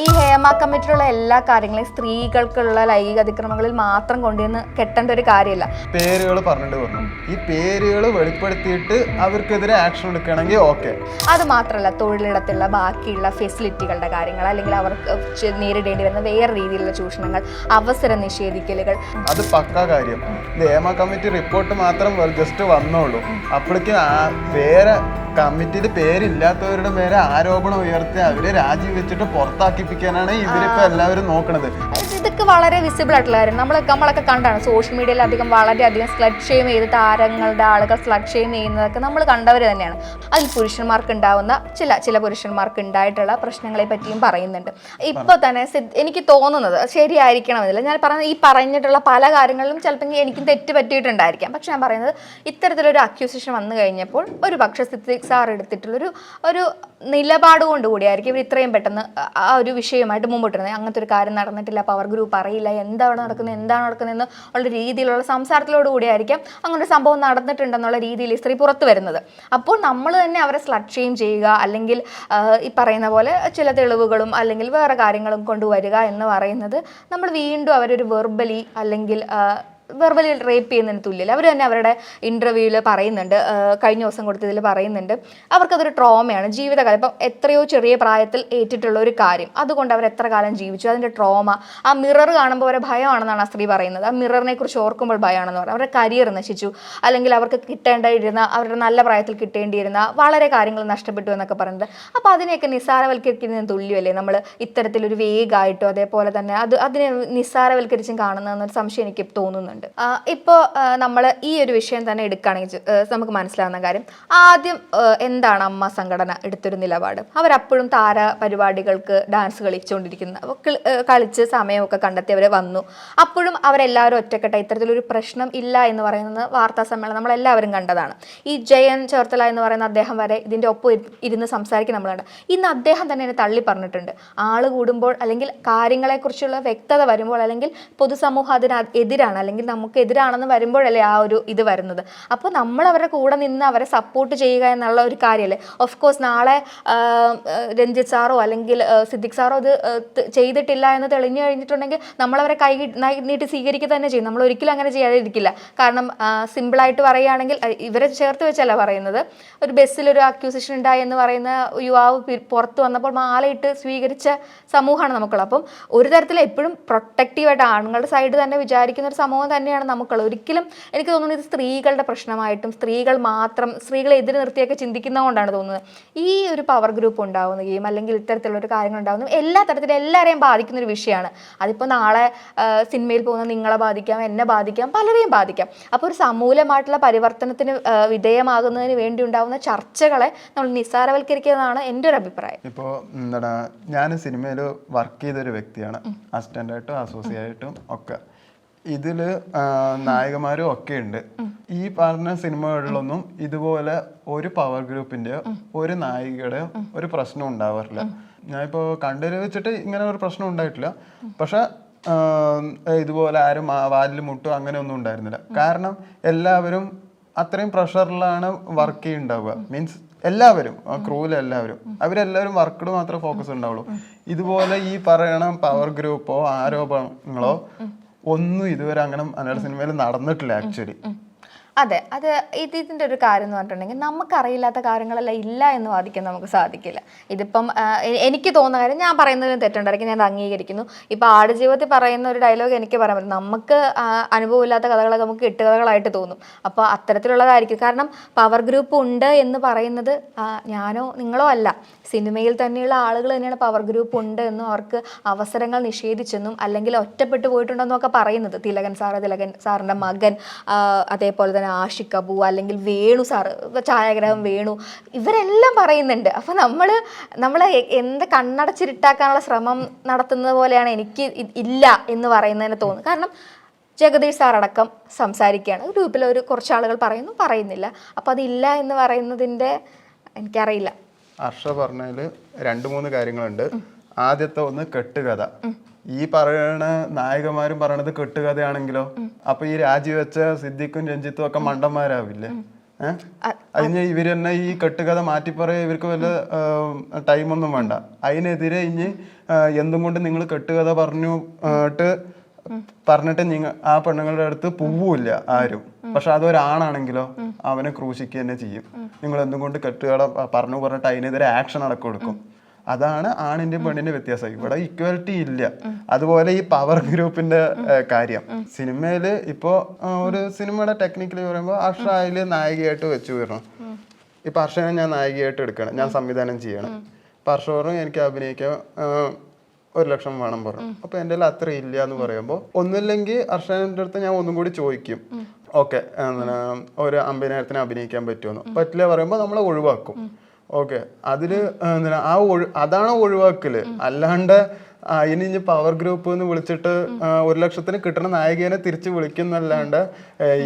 ഈ ഹേമ കമ്മിറ്റിയിലുള്ള എല്ലാ കാര്യങ്ങളും സ്ത്രീകൾക്കുള്ള ലൈംഗിക അതിക്രമങ്ങളിൽ മാത്രം കൊണ്ടുവന്ന് കെട്ടേണ്ട ഒരു കാര്യമില്ല. പേരുകൾ പറഞ്ഞിട്ട് വന്നു. ഈ പേരുകൾ വെളിപ്പെടുത്തിയിട്ട് അവർക്കെതിരെ ആക്ഷൻ എടുക്കണമെങ്കിൽ ഓക്കെ അത് മാത്രമല്ല തൊഴിലിടത്തുള്ള ബാക്കിയുള്ള ഫെസിലിറ്റികളുടെ കാര്യങ്ങൾ അല്ലെങ്കിൽ അവർക്ക് നേരിടേണ്ടി വരുന്ന വേറെ രീതിയിലുള്ള ചൂഷണങ്ങൾ അവസര നിഷേധിക്കലുകൾ. അത് പക്ക കാര്യം. ഇത് ഏമ കമ്മിറ്റി റിപ്പോർട്ട് മാത്രം ജസ്റ്റ് വന്നോളൂ. അപ്പോഴേക്കും വേറെ കമ്മിറ്റിയിൽ പേരില്ലാത്തവരുടെ മേലെ ആരോപണം ഉയർത്തി അവരെ രാജിവെച്ചിട്ട് പുറത്താക്കിപ്പിക്കാനാണ് ഇവരിപ്പോ എല്ലാവരും നോക്കണത്. ഇതൊക്കെ വളരെ വിസിബിൾ ആയിട്ടുള്ള കാര്യം. നമ്മൾ നമ്മളൊക്കെ കണ്ടാണ് സോഷ്യൽ മീഡിയയിൽ അധികം വളരെയധികം സ്ലഡ് ഷെയിം ചെയ്ത് താരങ്ങളുടെ ആളുകൾ സ്ലഡ് ഷെയിം ചെയ്യുന്നതൊക്കെ നമ്മൾ കണ്ടവർ തന്നെയാണ്. അതിൽ പുരുഷന്മാർക്ക് ഉണ്ടാവുന്ന ചില ചില പുരുഷന്മാർക്ക് ഉണ്ടായിട്ടുള്ള പ്രശ്നങ്ങളെ പറ്റിയും പറയുന്നുണ്ട്. ഇപ്പോൾ തന്നെ എനിക്ക് തോന്നുന്നത് ശരിയായിരിക്കണമെന്നില്ല ഞാൻ പറഞ്ഞ ഈ പറഞ്ഞിട്ടുള്ള പല കാര്യങ്ങളിലും ചിലപ്പോൾ എനിക്ക് തെറ്റ് പറ്റിയിട്ടുണ്ടായിരിക്കാം. പക്ഷെ ഞാൻ പറയുന്നത് ഇത്തരത്തിലൊരു അക്യൂസേഷൻ വന്നു കഴിഞ്ഞപ്പോൾ ഒരു പക്ഷേ സിദ്ദിഖ് സാർ എടുത്തിട്ടുള്ളൊരു ഒരു നിലപാട് കൊണ്ടുകൂടിയായിരിക്കും ഇവർ ഇത്രയും പെട്ടെന്ന് ആ ഒരു വിഷയമായിട്ട് മുമ്പോട്ടിരുന്നത്. അങ്ങനത്തെ ഒരു കാര്യം നടന്നിട്ടില്ല. പവർ ഗ്രൂപ്പ് അറിയില്ല എന്താണ് നടക്കുന്നത് എന്താണ് നടക്കുന്നതെന്ന് ഉള്ള രീതിയിലുള്ള സംസാരത്തിലോട് കൂടിയായിരിക്കും അങ്ങനെ ഒരു സംഭവം നടന്നിട്ടുണ്ടെന്നുള്ള രീതിയിൽ സ്ത്രീ പുറത്തു വരുന്നത്. അപ്പോൾ നമ്മൾ തന്നെ അവരെ സ്ലഡ് ഷെയിം ചെയ്യുക അല്ലെങ്കിൽ ഈ പറയുന്ന പോലെ ചില തെളിവുകളും അല്ലെങ്കിൽ വേറെ കാര്യങ്ങളും കൊണ്ടുവരിക എന്ന് പറയുന്നത് നമ്മൾ വീണ്ടും അവരൊരു വെർബലി അല്ലെങ്കിൽ വെർബലി റേപ്പ് ചെയ്യുന്നതിന് തുല്യല്ല. അവർ തന്നെ അവരുടെ ഇന്റർവ്യൂവിൽ പറയുന്നുണ്ട്. കഴിഞ്ഞ ദിവസം കൊടുത്തതിൽ പറയുന്നുണ്ട്. അവർക്കതൊരു ട്രോമയാണ് ജീവിതകാലം. ഇപ്പം എത്രയോ ചെറിയ പ്രായത്തിൽ ഏറ്റിട്ടുള്ള ഒരു കാര്യം. അതുകൊണ്ട് അവർ എത്ര കാലം ജീവിച്ചു? അതിന്റെ ട്രോമ ആ മിറർ കാണുമ്പോൾ അവരെ ഭയമാണെന്നാണ് ആ സ്ത്രീ പറയുന്നത്. ആ മിററിനെ കുറിച്ച് ഓർക്കുമ്പോൾ ഭയമാണെന്ന് പറയുന്നത് അവരുടെ കരിയർ നശിച്ചു. അല്ലെങ്കിൽ അവർക്ക് കിട്ടേണ്ടിയിരുന്ന അവരുടെ നല്ല പ്രായത്തിൽ കിട്ടേണ്ടിയിരുന്ന വളരെ കാര്യങ്ങൾ നഷ്ടപ്പെട്ടു എന്നൊക്കെ പറയുന്നത്. അപ്പോൾ അതിനെയൊക്കെ നിസ്സാരവൽക്കരിക്കുന്നതിന് തുല്യമല്ലേ നമ്മൾ ഇത്തരത്തിലൊരു വേഗമായിട്ടോ അതേപോലെ തന്നെ അത് അതിനെ നിസ്സാരവൽക്കരിച്ചും കാണുന്നതെന്നൊരു സംശയം എനിക്ക് തോന്നുന്നുണ്ട്. ഇപ്പോൾ നമ്മൾ ഈ ഒരു വിഷയം തന്നെ എടുക്കുകയാണെങ്കിൽ നമുക്ക് മനസ്സിലാവുന്ന കാര്യം. ആദ്യം എന്താണ് അമ്മ സംഘടന എടുത്തൊരു നിലപാട്? അവരപ്പോഴും താര പരിപാടികൾക്ക് ഡാൻസ് കളിച്ചുകൊണ്ടിരിക്കുന്ന. കളിച്ച് സമയമൊക്കെ കണ്ടെത്തി അവർ വന്നു. അപ്പോഴും അവരെല്ലാവരും ഒറ്റക്കെട്ട. ഇത്തരത്തിലൊരു പ്രശ്നം ഇല്ല എന്ന് പറയുന്നത് വാർത്താ സമ്മേളനം നമ്മളെല്ലാവരും കണ്ടതാണ്. ഈ ജയൻ ചേർത്തല എന്ന് പറയുന്ന അദ്ദേഹം വരെ ഇതിന്റെ ഒപ്പം ഇരു- ഇരുന്ന് സംസാരിക്കുന്ന നമ്മൾ ഇന്ന് അദ്ദേഹം തന്നെ എന്നെ തള്ളി പറഞ്ഞിട്ടുണ്ട്. ആൾ കൂടുമ്പോൾ അല്ലെങ്കിൽ കാര്യങ്ങളെക്കുറിച്ചുള്ള വ്യക്തത വരുമ്പോൾ അല്ലെങ്കിൽ പൊതുസമൂഹം അതിന് എതിരാണ് അല്ലെങ്കിൽ നമുക്ക് എതിരാണെന്ന് വരുമ്പോഴല്ലേ ആ ഒരു ഇത് വരുന്നത്. അപ്പോൾ നമ്മൾ അവരുടെ കൂടെ നിന്ന് അവരെ സപ്പോർട്ട് ചെയ്യുക എന്നുള്ള ഒരു കാര്യമല്ലേ ഓഫ് കോഴ്സ് നാളെ രഞ്ജിത്ത് സാറോ അല്ലെങ്കിൽ സിദ്ദിഖ് സാറോ ഇത് ചെയ്തിട്ടില്ല എന്ന് തെളിഞ്ഞു കഴിഞ്ഞിട്ടുണ്ടെങ്കിൽ നമ്മളവരെ കൈ നീട്ടി സ്വീകരിക്കുക തന്നെ ചെയ്യും. നമ്മൾ ഒരിക്കലും അങ്ങനെ ചെയ്യാതിരിക്കില്ല. കാരണം സിമ്പിളായിട്ട് പറയുകയാണെങ്കിൽ ഇവരെ ചേർത്ത് വെച്ചല്ല പറയുന്നത്. ഒരു ബസ്സിൽ ഒരു അക്യൂസിഷൻ ഉണ്ടായി എന്ന് പറയുന്ന യുവാവ് പുറത്ത് വന്നപ്പോൾ മാലയിട്ട് സ്വീകരിച്ച സമൂഹമാണ് നമുക്കുള്ളത്. അപ്പം ഒരു തരത്തിൽ എപ്പോഴും പ്രൊട്ടക്റ്റീവായിട്ട് ആണുങ്ങളുടെ സൈഡ് തന്നെ വിചാരിക്കുന്ന ഒരു സമൂഹം തന്നെയാണ് നമുക്കുള്ളത്. ഒരിക്കലും എനിക്ക് തോന്നുന്നത് ഇത് സ്ത്രീകളുടെ പ്രശ്നമായിട്ടും സ്ത്രീകൾ മാത്രം സ്ത്രീകളെ എതിര് നിർത്തിയൊക്കെ ചിന്തിക്കുന്നതുകൊണ്ടാണ് തോന്നുന്നത്. ഈ ഒരു പവർ ഗ്രൂപ്പ് ഉണ്ടാവുകയും അല്ലെങ്കിൽ ഇത്തരത്തിലുള്ള ഒരു കാര്യങ്ങൾ ഉണ്ടാവുന്നു എല്ലാ തരത്തിലും എല്ലാവരെയും ബാധിക്കുന്ന ഒരു വിഷയമാണ്. അതിപ്പോൾ നാളെ സിനിമയിൽ പോകുന്ന നിങ്ങളെ ബാധിക്കാം എന്നെ ബാധിക്കാം പലരെയും ബാധിക്കാം. അപ്പോൾ ഒരു സമൂലമായിട്ടുള്ള പരിവർത്തനത്തിന് വിധേയമാകുന്നതിന് വേണ്ടി ഉണ്ടാവുന്ന ചർച്ചകളെ നമ്മൾ നിസ്സാരവൽക്കരിക്കുന്നതാണ് എന്റെ ഒരു അഭിപ്രായം. ഇപ്പോൾ എന്താണ് ഞാൻ സിനിമയിൽ വർക്ക് ചെയ്തൊരു വ്യക്തിയാണ്. അസിസ്റ്റന്റായിട്ടും അസോസിയേറ്റും ഒക്കെ. ഇതിൽ നായകന്മാരും ഒക്കെ ഉണ്ട്. ഈ പറഞ്ഞ സിനിമകളിലൊന്നും ഇതുപോലെ ഒരു പവർ ഗ്രൂപ്പിന്റെ ഒരു നായികയുടെ ഒരു പ്രശ്നം ഉണ്ടാവാറില്ല. ഞാനിപ്പോ കണ്ടതിൽ വെച്ചിട്ട് ഇങ്ങനെ ഒരു പ്രശ്നം ഉണ്ടായിട്ടില്ല. പക്ഷെ ഇതുപോലെ ആരും വാലിൽ മുട്ടും അങ്ങനെ ഒന്നും ഉണ്ടായിരുന്നില്ല കാരണം എല്ലാവരും അത്രയും പ്രഷറിലാണ് വർക്ക് ചെയ്യുന്നുണ്ടാവുക. മീൻസ് എല്ലാവരും ക്രൂവിലെ എല്ലാവരും. അവരെല്ലാവരും വർക്കിൽ മാത്രമേ ഫോക്കസ് ഉണ്ടാവുള്ളൂ. ഇതുപോലെ ഈ പറയണ പവർ ഗ്രൂപ്പോ ആരോപണങ്ങളോ ഒന്നും ഇതുവരെ അങ്ങനെ മലയാള സിനിമയിൽ നടന്നിട്ടില്ല ആക്ച്വലി അതെ അത് ഇത് ഇതിന്റെ ഒരു കാര്യം എന്ന് പറഞ്ഞിട്ടുണ്ടെങ്കിൽ നമുക്കറിയില്ലാത്ത കാര്യങ്ങളെല്ലാം ഇല്ല എന്ന് വാദിക്കാൻ നമുക്ക് സാധിക്കില്ല. ഇതിപ്പം എനിക്ക് തോന്നുന്ന കാര്യം ഞാൻ പറയുന്നതിന് തെറ്റുണ്ടായിരിക്കും ഞാൻ അംഗീകരിക്കുന്നു. ഇപ്പം ആടുജീവിതത്തിൽ പറയുന്ന ഒരു ഡയലോഗ് എനിക്ക് പറയാൻ പറ്റും. നമുക്ക് അനുഭവമില്ലാത്ത കഥകളൊക്കെ നമുക്ക് കെട്ടുകഥകളായിട്ട് തോന്നും. അപ്പോൾ അത്തരത്തിലുള്ളതായിരിക്കും. കാരണം പവർ ഗ്രൂപ്പ് ഉണ്ട് എന്ന് പറയുന്നത് ഞാനോ നിങ്ങളോ അല്ല. സിനിമയിൽ തന്നെയുള്ള ആളുകൾ തന്നെയാണ് പവർ ഗ്രൂപ്പ് ഉണ്ട് എന്നും അവർക്ക് അവസരങ്ങൾ നിഷേധിച്ചെന്നും അല്ലെങ്കിൽ ഒറ്റപ്പെട്ടു പോയിട്ടുണ്ടെന്നും ഒക്കെ പറയുന്നത്. തിലകൻ സാറ് തിലകൻ സാറിന്റെ മകൻ അതേപോലെ തന്നെ ആഷിഖ് അബു അല്ലെങ്കിൽ വേണു സാറ് ഛായാഗ്രഹം വേണു ഇവരെല്ലാം പറയുന്നുണ്ട്. അപ്പോൾ നമ്മൾ നമ്മൾ എന്ത് കണ്ണടച്ചിരിട്ടാക്കാനുള്ള ശ്രമം നടത്തുന്നത് പോലെയാണ് എനിക്ക് ഇല്ല എന്ന് പറയുന്നതിന് തോന്നുന്നു കാരണം ജഗദീഷ് സാർ അടക്കം സംസാരിക്കുകയാണ്. ഗ്രൂപ്പിൽ ഒരു കുറച്ച് ആളുകൾ പറയുന്നു പറയുന്നില്ല. അപ്പോൾ അതില്ല എന്ന് പറയുന്നതിന്റെ എനിക്കറിയില്ല. ഹർഷ പറഞ്ഞതിൽ രണ്ട് മൂന്ന് കാര്യങ്ങളുണ്ട്. ആദ്യത്തെ ഒന്ന് കെട്ടുകഥ. ഈ പറയണ നായകന്മാരും പറയണത് കെട്ടുകഥയാണെങ്കിലോ? അപ്പൊ ഈ രാജിവെച്ച സിദ്ദിഖും രഞ്ജിത്തും ഒക്കെ മണ്ടന്മാരാവില്ലേ? അതിന് ഇവർ തന്നെ ഈ കെട്ടുകഥ മാറ്റി പറയാൻ ഇവർക്ക് വല്ല ടൈമൊന്നും വേണ്ട. അതിനെതിരെ ഇനി എന്തും കൊണ്ട് നിങ്ങൾ കെട്ടുകഥ പറഞ്ഞു ട്ട് പറഞ്ഞിട്ട് നിങ്ങൾ ആ പെണ്ണുങ്ങളുടെ അടുത്ത് പോവില്ല ആരും. പക്ഷെ അതൊരാണാണെങ്കിലോ അവനെ ക്രൂശിക്കുക തന്നെ ചെയ്യും. നിങ്ങൾ എന്തും കൊണ്ട് കെട്ടുകഥ പറഞ്ഞു പറഞ്ഞിട്ട് അതിനെതിരെ ആക്ഷൻ അടക്കം കൊടുക്കും അതാണ് ആണിന്റെയും പെണ്ണിന്റെ വ്യത്യാസം. ഇവിടെ ഇക്വാലിറ്റി ഇല്ല. അതുപോലെ ഈ പവർ ഗ്രൂപ്പിന്റെ കാര്യം. സിനിമയിൽ ഇപ്പോ ഒരു സിനിമയുടെ ടെക്നിക്കലി പറയുമ്പോൾ അർഷായിൽ നായികയായിട്ട് വെച്ചു വരണം. ഇപ്പൊ അർഷനെ ഞാൻ നായികയായിട്ട് എടുക്കണം. ഞാൻ സംവിധാനം ചെയ്യണം. അപ്പൊ അർഷ പറഞ്ഞു എനിക്ക് അഭിനയിക്കാൻ ഒരു ലക്ഷം വേണം പറഞ്ഞു. അപ്പൊ എന്റെ കയ്യിൽ അത്ര ഇല്ല എന്ന് പറയുമ്പോൾ ഒന്നുമില്ലെങ്കിൽ അർഷന്റെ അടുത്ത് ഞാൻ ഒന്നും കൂടി ചോദിക്കും. ഓക്കെ ഒരു അമ്പതിനായിരത്തിന് അഭിനയിക്കാൻ പറ്റുമെന്ന് പറ്റില്ല പറയുമ്പോൾ നമ്മളെ ഒഴിവാക്കും. ഓക്കെ. അതിൽ ആ അതാണ് ഒഴിവാക്കൽ. അല്ലാണ്ട് ഇനി ഇനി പവർ ഗ്രൂപ്പ് എന്ന് വിളിച്ചിട്ട് ഒരു ലക്ഷത്തിന് കിട്ടുന്ന നായികനെ തിരിച്ച് വിളിക്കുന്നല്ലാണ്ട്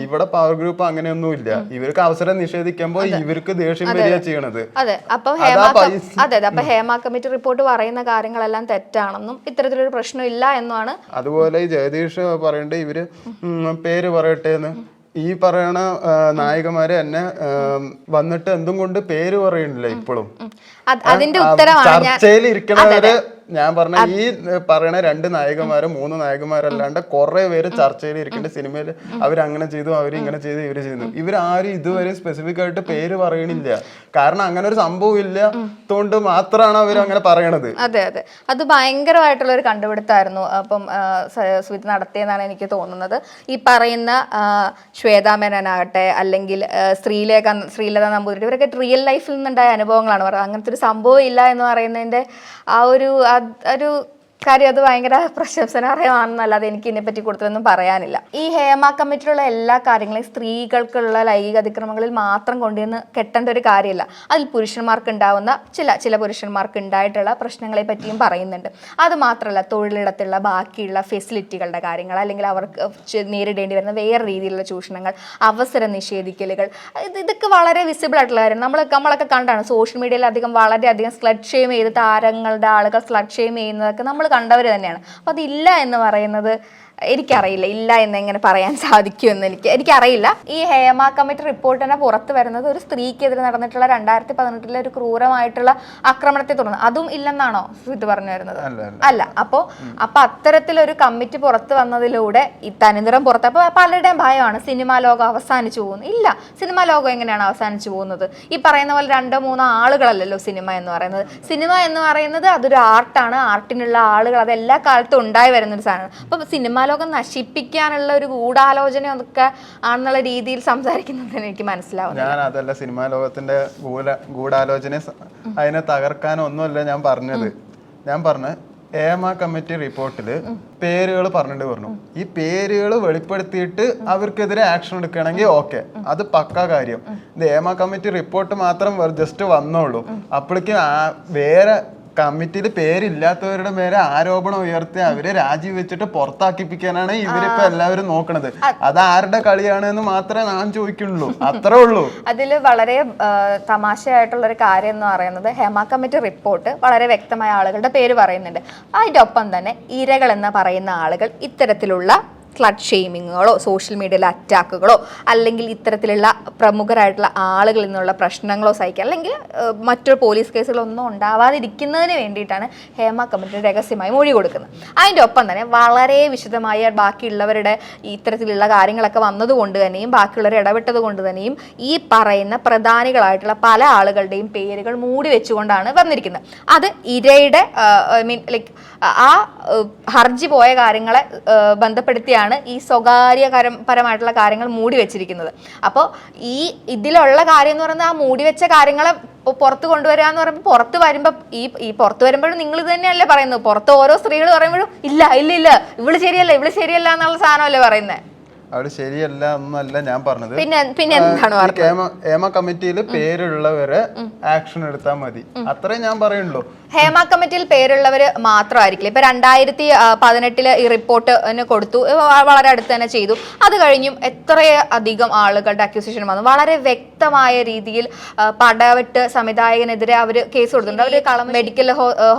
ഇവിടെ പവർ ഗ്രൂപ്പ് അങ്ങനെയൊന്നും ഇല്ല ഇവർക്ക് അവസരം നിഷേധിക്കുമ്പോൾ ഇവർക്ക് ദേഷ്യം വരിക ചെയ്യണത്. അതെ. അപ്പൊ അതാ അപ്പൊ ഹേമ കമ്മിറ്റി റിപ്പോർട്ട് പറയുന്ന കാര്യങ്ങളെല്ലാം തെറ്റാണെന്നും ഇത്തരത്തിലൊരു പ്രശ്നം ഇല്ല എന്നുമാണ് അതുപോലെ ഈ ജഗദീഷ് പറയണ്ടേ ഇവർ പേര് പറയട്ടെ എന്ന് ഈ പറയണ നായികമാര് എന്നെ ആ, വന്നിട്ട് എന്തും കൊണ്ട് പേര് പറയണില്ല ഇപ്പോഴും? ചർച്ചയിൽ ഇരിക്കണവര് ഞാൻ പറഞ്ഞ ഈ പറയണ രണ്ട് നായകന്മാരും മൂന്ന് നായകന്മാരല്ലാണ്ട് കുറെ പേര് ചർച്ചയിൽ ഇരിക്കേണ്ട സിനിമയിൽ അവരങ്ങനെ അങ്ങനെ ചെയ്തു അവർ ഇങ്ങനെ ചെയ്തു ഇവർ ചെയ്തു. ഇവരാരും ഇതുവരെ സ്പെസിഫിക് ആയിട്ട് പേര് പറയണില്ല. കാരണം അങ്ങനെ ഒരു സംഭവം ഇല്ലാത്തോണ്ട് മാത്രമാണ് അവർ അങ്ങനെ പറയണത്. അതെ അതെ. അത് ഭയങ്കരമായിട്ടുള്ള ഒരു കണ്ടുപിടുത്തായിരുന്നു. അപ്പം സുജിത് നടത്തിയെന്നാണ് എനിക്ക് തോന്നുന്നത്. ഈ പറയുന്ന ആ, ശ്വേതാ മേനോനാകട്ടെ അല്ലെങ്കിൽ സ്ത്രീലേഖ ശ്രീലേഖ ശ്രീലത നമ്പൂതിരി ഇവരൊക്കെ റിയൽ ലൈഫിൽ നിന്നുണ്ടായ അനുഭവങ്ങളാണ്. പറയുന്നത് അങ്ങനത്തെ ഒരു സംഭവം ഇല്ല എന്ന് പറയുന്നതിന്റെ ആ ഒരു ഒരു കാര്യം അത് ഭയങ്കര പ്രശംസനാർഹമാണെന്നല്ലാതെ എനിക്ക് ഇതിനെപ്പറ്റി കൂടുതലൊന്നും പറയാനില്ല. ഈ ഹേമ കമ്മിറ്റിയിലുള്ള എല്ലാ കാര്യങ്ങളും സ്ത്രീകൾക്കുള്ള ലൈംഗിക അതിക്രമങ്ങളിൽ മാത്രം കൊണ്ടുവന്ന് കെട്ടേണ്ട ഒരു കാര്യമില്ല. അതിൽ പുരുഷന്മാർക്ക് ഉണ്ടാവുന്ന ചില ചില പുരുഷന്മാർക്ക് ഉണ്ടായിട്ടുള്ള പ്രശ്നങ്ങളെ പറ്റിയും പറയുന്നുണ്ട്. അത് മാത്രമല്ല തൊഴിലിടത്തുള്ള ബാക്കിയുള്ള ഫെസിലിറ്റികളുടെ കാര്യങ്ങൾ അല്ലെങ്കിൽ അവർക്ക് നേരിടേണ്ടി വരുന്ന വേറെ രീതിയിലുള്ള ചൂഷണങ്ങൾ അവസര നിഷേധിക്കലുകൾ ഇത് ഇതൊക്കെ വളരെ വിസിബിൾ ആയിട്ടുള്ള കാര്യം. നമ്മൾ നമ്മളൊക്കെ കണ്ടാണ് സോഷ്യൽ മീഡിയയിൽ അധികം വളരെയധികം സ്ലഡ് ഷെയിം ചെയ്ത് താരങ്ങളുടെ ആളുകൾ സ്ലഡ് ഷെയിം ചെയ്യുന്നതൊക്കെ നമ്മൾ കണ്ടവർ തന്നെയാണ്. അപ്പോൾ അതില്ല എന്ന് പറയുന്നത്. എനിക്കറിയില്ല ഇല്ല എന്ന് എങ്ങനെ പറയാൻ സാധിക്കുമെന്ന് എനിക്ക് എനിക്കറിയില്ല. ഈ ഹേമ കമ്മിറ്റി റിപ്പോർട്ട് തന്നെ പുറത്ത് വരുന്നത് ഒരു സ്ത്രീക്കെതിരെ നടന്നിട്ടുള്ള രണ്ടായിരത്തി പതിനെട്ടിലെ ഒരു ക്രൂരമായിട്ടുള്ള ആക്രമണത്തെ തുടർന്ന്. അതും ഇല്ലെന്നാണോ ഇത് പറഞ്ഞു വരുന്നത്? അല്ല അല്ല. അപ്പോ അപ്പൊ അത്തരത്തിലൊരു കമ്മിറ്റി പുറത്ത് വന്നതിലൂടെ ഈ തനിനിറം പുറത്ത് അപ്പൊ പലരുടെയും ഭയമാണ് സിനിമാ ലോകം അവസാനിച്ചു പോകുന്നു ഇല്ല സിനിമാ ലോകം എങ്ങനെയാണ് അവസാനിച്ചു പോകുന്നത്? ഈ പറയുന്ന പോലെ രണ്ടോ മൂന്നോ ആളുകളല്ലല്ലോ സിനിമ എന്ന് പറയുന്നത്. സിനിമ എന്ന് പറയുന്നത് അതൊരു ആർട്ടാണ്. ആർട്ടിനുള്ള ആളുകൾ അത് എല്ലാ കാലത്തും ഉണ്ടായി വരുന്ന ഒരു സാധനമാണ്. അപ്പൊ സിനിമാ ലോകം നശിപ്പിക്കാനുള്ള ഒരു ഗൂഢാലോചന ഒക്കെ ആണെന്നുള്ള രീതിയിൽ സംസാരിക്കുന്നത് എനിക്ക് മനസ്സിലാവും ഞാൻ അതല്ല സിനിമാ ലോകത്തിന്റെ ഗൂഢ ഗൂഢാലോചന അതിനെ തകർക്കാനൊന്നുമല്ല ഞാൻ പറഞ്ഞത്. ഞാൻ പറഞ്ഞ ഏമ കമ്മിറ്റി റിപ്പോർട്ടിൽ പേരുകൾ പറഞ്ഞിട്ട് പറഞ്ഞു ഈ പേരുകൾ വെളിപ്പെടുത്തിയിട്ട് അവർക്കെതിരെ ആക്ഷൻ എടുക്കുകയാണെങ്കിൽ ഓക്കെ. അത് പക്ക കാര്യം. ഇത് ഏമ കമ്മിറ്റി റിപ്പോർട്ട് മാത്രം ജസ്റ്റ് വന്നോളൂ. അപ്പോഴേക്കും വേറെ കമ്മിറ്റിയിൽ പേരില്ലാത്തവരുടെ മേലെ ആരോപണം ഉയർത്തി അവരെ രാജിവെച്ചിട്ട് പുറത്താക്കിപ്പിക്കാനാണ് ഇവരിപ്പോ എല്ലാവരും നോക്കണത്. അത് ആരുടെ കളിയാണ് എന്ന് മാത്രമേ ഞാൻ ചോദിക്കുള്ളൂ. അത്രേ ഉള്ളൂ. അതിൽ വളരെ തമാശയായിട്ടുള്ള ഒരു കാര്യം എന്ന് പറയുന്നത് ഹേമ കമ്മിറ്റി റിപ്പോർട്ട് വളരെ വ്യക്തമായ ആളുകളുടെ പേര് പറയുന്നുണ്ട്. അതിന്റെ ഒപ്പം തന്നെ ഇരകൾ എന്ന് പറയുന്ന ആളുകൾ ഇത്തരത്തിലുള്ള ഫ്ലഡ് ഷെയ്മിങ്ങുകളോ സോഷ്യൽ മീഡിയയിലെ അറ്റാക്കുകളോ അല്ലെങ്കിൽ ഇത്തരത്തിലുള്ള പ്രമുഖരായിട്ടുള്ള ആളുകളിൽ നിന്നുള്ള പ്രശ്നങ്ങളോ സഹിക്കുക അല്ലെങ്കിൽ മറ്റൊരു പോലീസ് കേസുകളൊന്നും ഉണ്ടാവാതിരിക്കുന്നതിന് വേണ്ടിയിട്ടാണ് ഹേമ കമ്മിറ്റി രഹസ്യമായി മൊഴി കൊടുക്കുന്നത്. അതിന്റെ ഒപ്പം തന്നെ വളരെ വിശദമായ ബാക്കിയുള്ളവരുടെ ഇത്തരത്തിലുള്ള കാര്യങ്ങളൊക്കെ വന്നതുകൊണ്ട് തന്നെയും ബാക്കിയുള്ളവർ ഇടപെട്ടത് കൊണ്ട് തന്നെയും ഈ പറയുന്ന പ്രധാനികളായിട്ടുള്ള പല ആളുകളുടെയും പേരുകൾ മൂടി വെച്ചുകൊണ്ടാണ് വന്നിരിക്കുന്നത്. അത് ഇരയുടെ ഐ മീൻ ലൈക്ക് ആ ഹർജി പോയ കാര്യങ്ങളെ ഏഹ്, ബന്ധപ്പെടുത്തിയാണ് ഈ സ്വകാര്യ കരം പരമായിട്ടുള്ള കാര്യങ്ങൾ മൂടി വെച്ചിരിക്കുന്നത്. അപ്പോൾ ഈ ഇതിലുള്ള കാര്യം എന്ന് പറയുന്നത് ആ മൂടി വെച്ച കാര്യങ്ങളെ പുറത്ത് കൊണ്ടുവരിക എന്ന് പറയുമ്പോൾ പുറത്ത് വരുമ്പോൾ ഈ ഈ പുറത്ത് വരുമ്പോഴും നിങ്ങൾ തന്നെയല്ലേ പറയുന്നത്. പുറത്ത് ഓരോ സ്ത്രീകൾ പറയുമ്പോഴും ഇല്ല ഇല്ല ഇല്ല ഇവൾ ശരിയല്ല ഇവൾ ശരിയല്ല എന്നുള്ള സാധനമല്ലേ പറയുന്നത് അവിടെ ശരിയല്ല എന്നല്ല ഞാൻ പറഞ്ഞത്. പിന്നെ ഏമ കമ്മിറ്റിയിൽ പേരുള്ളവരെ ആക്ഷൻ എടുത്താൽ മതി. അത്രേ ഞാൻ പറയുള്ളൂ. ഹേമ കമ്മിറ്റിയിൽ പേരുള്ളവർ മാത്രമായിരിക്കില്ല. ഇപ്പൊ രണ്ടായിരത്തി പതിനെട്ടിൽ ഈ റിപ്പോർട്ട് കൊടുത്തു. വളരെ അടുത്ത് തന്നെ ചെയ്തു. അത് കഴിഞ്ഞും എത്ര അധികം ആളുകളുടെ അക്യൂസിഷൻ വന്നു. വളരെ വ്യക്തമായ രീതിയിൽ പടവെട്ട് സംവിധായകനെതിരെ അവർ കേസ് കൊടുത്തിട്ടുണ്ട്. അവർ കളം മെഡിക്കൽ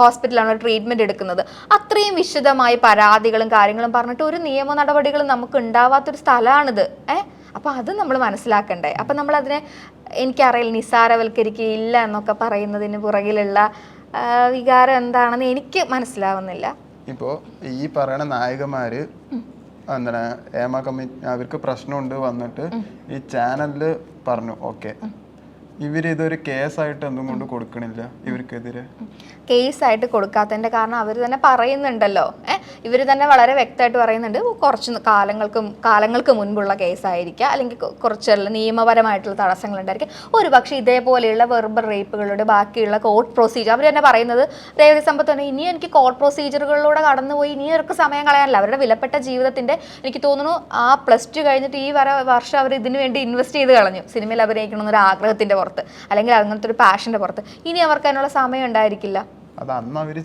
ഹോസ്പിറ്റലാണ് ട്രീറ്റ്മെന്റ് എടുക്കുന്നത്. അത്രയും വിശദമായി പരാതികളും കാര്യങ്ങളും പറഞ്ഞിട്ട് ഒരു നിയമ നടപടികളും നമുക്ക് ഉണ്ടാവാത്തൊരു സ്ഥലമാണിത്. ഏഹ് അപ്പോൾ അത് നമ്മൾ മനസ്സിലാക്കണ്ടേ. അപ്പം നമ്മളതിനെ എനിക്കറിയില്ല നിസ്സാരവൽക്കരിക്കുകയില്ല എന്നൊക്കെ പറയുന്നതിന് പുറകിലുള്ള വികാരം എന്താണെന്ന് എനിക്ക് മനസ്സിലാവുന്നില്ല. ഇപ്പോൾ ഈ പറയണ നായകന്മാർ എന്താണ് ഏമ കമ്മിറ്റി അവർക്ക് പ്രശ്നമുണ്ട് വന്നിട്ട് ഈ ചാനലിൽ പറഞ്ഞു ഓക്കെ. ഇവർ ഇതൊരു കേസായിട്ട് എന്തും കൊണ്ട് കൊടുക്കണില്ല ഇവർക്കെതിരെ. കേസായിട്ട് കൊടുക്കാത്തതിന്റെ കാരണം അവർ തന്നെ പറയുന്നുണ്ടല്ലോ. ഏഹ് ഇവർ തന്നെ വളരെ വ്യക്തമായിട്ട് പറയുന്നുണ്ട്. കുറച്ച് കാലങ്ങൾക്കും കാലങ്ങൾക്ക് മുൻപുള്ള കേസായിരിക്കുക അല്ലെങ്കിൽ കുറച്ച് നിയമപരമായിട്ടുള്ള നിയമപരമായിട്ടുള്ള തടസ്സങ്ങളുണ്ടായിരിക്കും. ഒരു പക്ഷേ ഇതേപോലെയുള്ള വെർബൽ റേപ്പുകളുടെ ബാക്കിയുള്ള കോർട്ട് പ്രൊസീജിയർ അവർ തന്നെ പറയുന്നത് രേവതി സമ്പത്ത് തന്നെ ഇനിയും എനിക്ക് കോർട്ട് പ്രൊസീജിയറുകളിലൂടെ കടന്നുപോയി ഇനി അവർക്ക് സമയം കളയാനില്ല. അവരുടെ വിലപ്പെട്ട ജീവിതത്തിന്റെ എനിക്ക് തോന്നുന്നു ആ പ്ലസ് ടു കഴിഞ്ഞിട്ട് ഈ വര വർഷം അവർ ഇതിനു വേണ്ടി ഇൻവെസ്റ്റ് ചെയ്ത് കളഞ്ഞു. സിനിമയിൽ അഭിനയിക്കണം എന്നൊരു ആഗ്രഹത്തിന്റെ പുറത്ത് അല്ലെങ്കിൽ അങ്ങനത്തെ ഒരു പാഷന്റെ പുറത്ത്. ഇനി അവർക്ക് അതിനുള്ള സമയം ഉണ്ടായിരിക്കില്ല. അത് അന്ന് അവർ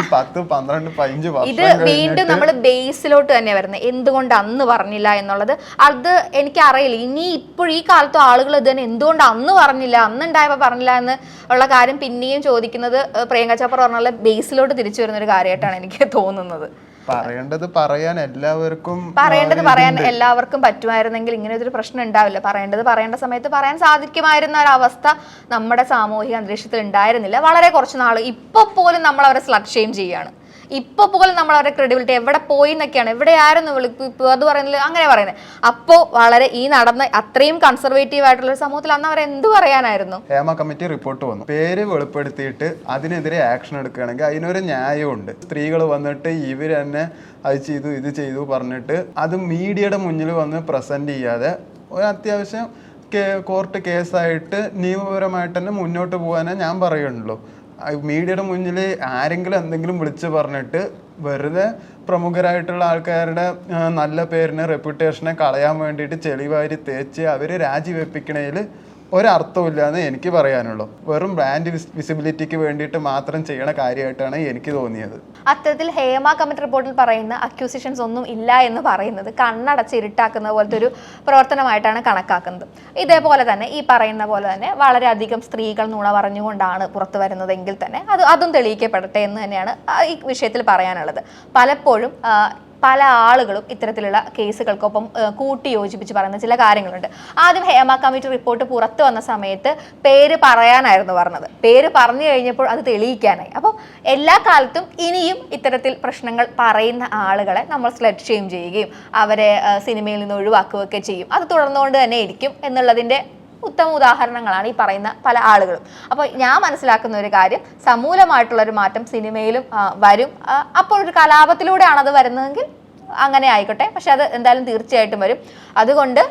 ഈ പത്ത് പന്ത്രണ്ട് പതിനഞ്ച് ഇത് വീണ്ടും നമ്മൾ ബേസിലോട്ട് തന്നെ വരുന്നത് എന്തുകൊണ്ട് അന്ന് പറഞ്ഞില്ല എന്നുള്ളത് അത് എനിക്ക് അറിയില്ല ഇനി ഇപ്പോഴും ഈ കാലത്തും ആളുകൾ ഇത് തന്നെ എന്തുകൊണ്ട് അന്ന് പറഞ്ഞില്ല അന്ന് ഉണ്ടായപ്പോൾ പറഞ്ഞില്ല എന്ന് ഉള്ള കാര്യം പിന്നെയും ചോദിക്കുന്നത് പ്രിയങ്ക ചോപ്ര പറഞ്ഞുള്ള ബേസിലോട്ട് തിരിച്ചു വരുന്ന ഒരു കാര്യമായിട്ടാണ് എനിക്ക് തോന്നുന്നത്. പറയേണ്ടത് പറയാൻ എല്ലാവർക്കും പറയേണ്ടത് പറയാൻ എല്ലാവർക്കും പറ്റുമായിരുന്നെങ്കിൽ ഇങ്ങനെ ഒരു പ്രശ്നം ഉണ്ടാവില്ല. പറയേണ്ടത് പറയേണ്ട സമയത്ത് പറയാൻ സാധിക്കുമായിരുന്ന ഒരു അവസ്ഥ നമ്മുടെ സാമൂഹിക അന്തരീക്ഷത്തിൽ ഉണ്ടായിരുന്നില്ല. വളരെ കുറച്ച് നാൾ ഇപ്പൊ പോലും നമ്മൾ അവരെ സ്ലട്ട് ഷെയിം ചെയ്യാണ് ഇപ്പൊ പോലും നമ്മൾ അവരുടെ ക്രെഡിബിലിറ്റി എവിടെ പോയി എന്നൊക്കെയാണ് വിളിപ്പ് ഇപ്പൊ അത് പറയുന്നില്ല അങ്ങനെ പറയുന്നത്. അപ്പോ വളരെ ഈ നടന്ന അത്രയും കൺസർവേറ്റീവ് ആയിട്ടുള്ള സമൂഹത്തിൽ അന്ന് അവർ എന്ത് പറയാനായിരുന്നു? ഹേമ കമ്മിറ്റി റിപ്പോർട്ട് വന്നു. പേര് വെളിപ്പെടുത്തിയിട്ട് അതിനെതിരെ ആക്ഷൻ എടുക്കുകയാണെങ്കിൽ അതിനൊരു ന്യായമുണ്ട് സ്ത്രീകൾ വന്നിട്ട് ഇവർ തന്നെ അത് ചെയ്തു ഇത് ചെയ്തു പറഞ്ഞിട്ട് അത് മീഡിയയുടെ മുന്നിൽ വന്ന് പ്രസന്റ് ചെയ്യാതെ ഒരു അത്യാവശ്യം കോർട്ട് കേസായിട്ട് നിയമപരമായിട്ട് തന്നെ മുന്നോട്ട് പോകാനേ ഞാൻ പറയുള്ളൂ. മീഡിയയുടെ മുന്നിൽ ആരെങ്കിലും എന്തെങ്കിലും വിളിച്ച് പറഞ്ഞിട്ട് വെറുതെ പ്രമുഖരായിട്ടുള്ള ആൾക്കാരുടെ നല്ല പേരിനെ റെപ്യൂട്ടേഷനെ കളയാൻ വേണ്ടിയിട്ട് ചെളിവാരി തേച്ച് അവർ രാജിവെപ്പിക്കണേൽ ഒരർത്ഥമില്ല എന്ന് എനിക്ക് പറയാനുള്ളൂ. വെറും ബ്രാൻഡ് വിസിബിലിറ്റിക്ക് വേണ്ടിയിട്ട് മാത്രം ചെയ്യണ കാര്യമായിട്ടാണ് എനിക്ക് തോന്നിയത്. അത്തരത്തിൽ ഹേമ കമ്മിറ്റി റിപ്പോർട്ടിൽ പറയുന്ന അക്യൂസിഷൻസ് ഒന്നും ഇല്ല എന്ന് പറയുന്നത് കണ്ണടച്ച് ഇരുട്ടാക്കുന്ന പോലത്തെ ഒരു പ്രവർത്തനമായിട്ടാണ് കണക്കാക്കുന്നത്. ഇതേപോലെ തന്നെ ഈ പറയുന്ന പോലെ തന്നെ വളരെയധികം സ്ത്രീകൾ നുണ പറഞ്ഞുകൊണ്ടാണ് പുറത്തു വരുന്നതെങ്കിൽ തന്നെ അത് അതും തെളിയിക്കപ്പെടട്ടെ എന്ന് തന്നെയാണ് ഈ വിഷയത്തിൽ പറയാനുള്ളത്. പലപ്പോഴും പല ആളുകളും ഇത്തരത്തിലുള്ള കേസുകൾക്കൊപ്പം കൂട്ടി യോജിപ്പിച്ച് പറയുന്ന ചില കാര്യങ്ങളുണ്ട്. ആദ്യം ഹേമ കമ്മിറ്റി റിപ്പോർട്ട് പുറത്തു വന്ന സമയത്ത് പേര് പറയാനായിരുന്നു പറഞ്ഞത്. പേര് പറഞ്ഞു കഴിഞ്ഞപ്പോൾ അത് തെളിയിക്കാനായി. അപ്പോൾ എല്ലാ കാലത്തും ഇനിയും ഇത്തരത്തിൽ പ്രശ്നങ്ങൾ പറയുന്ന ആളുകളെ നമ്മൾ സ്ലഡ് ഷെയിം ചെയ്യുകയും അവരെ സിനിമയിൽ നിന്ന് ഒഴിവാക്കുകയൊക്കെ ചെയ്യും. അത് തുടർന്നുകൊണ്ട് തന്നെ ഇരിക്കും എന്നുള്ളതിന്റെ ഉത്തമ ഉദാഹരണങ്ങളാണ് ഈ പറയുന്ന പല ആളുകളും. അപ്പോൾ ഞാൻ മനസ്സിലാക്കുന്ന ഒരു കാര്യം സമൂലമായിട്ടുള്ള ഒരു മാറ്റം സിനിമയിലും വരും. അപ്പോൾ ഒരു കലാപത്തിലൂടെയാണ് അത് വരുന്നതെങ്കിൽ അങ്ങനെ ആയിക്കോട്ടെ. പക്ഷെ അത് എന്തായാലും തീർച്ചയായിട്ടും വരും. അതുകൊണ്ട്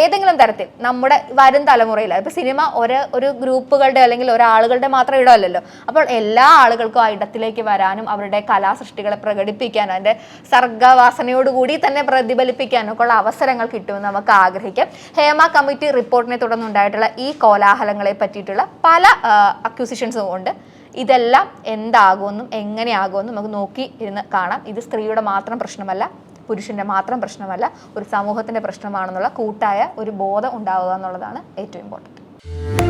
ഏതെങ്കിലും തരത്തിൽ നമ്മുടെ വരും തലമുറയിൽ ഇപ്പോൾ സിനിമ ഒരു ഒരു ഗ്രൂപ്പുകളുടെ അല്ലെങ്കിൽ ഒരാളുകളുടെ മാത്രം ഇടമല്ലല്ലോ. അപ്പോൾ എല്ലാ ആളുകൾക്കും ആ ഇടത്തിലേക്ക് വരാനും അവരുടെ കലാസൃഷ്ടികളെ പ്രകടിപ്പിക്കാനും അതിന്റെ സർഗവാസനയോടുകൂടി തന്നെ പ്രതിഫലിപ്പിക്കാനും ഒക്കെ ഉള്ള അവസരങ്ങൾ കിട്ടുമെന്ന് നമുക്ക് ആഗ്രഹിക്കാം. ഹേമ കമ്മിറ്റി റിപ്പോർട്ടിനെ തുടർന്നുണ്ടായിട്ടുള്ള ഈ കോലാഹലങ്ങളെ പറ്റിയിട്ടുള്ള പല അക്യൂസിഷൻസും ഉണ്ട്. ഇതെല്ലാം എന്താകുമെന്നും എങ്ങനെയാകുമെന്നും നമുക്ക് നോക്കി ഇരുന്ന് കാണാം. ഇത് സ്ത്രീയുടെ മാത്രം പ്രശ്നമല്ല പുരുഷന്റെ മാത്രം പ്രശ്നമല്ല ഒരു സമൂഹത്തിന്റെ പ്രശ്നമാണെന്നുള്ള കൂട്ടായ ഒരു ബോധം ഉണ്ടാവുക എന്നുള്ളതാണ് ഏറ്റവും ഇമ്പോർട്ടന്റ്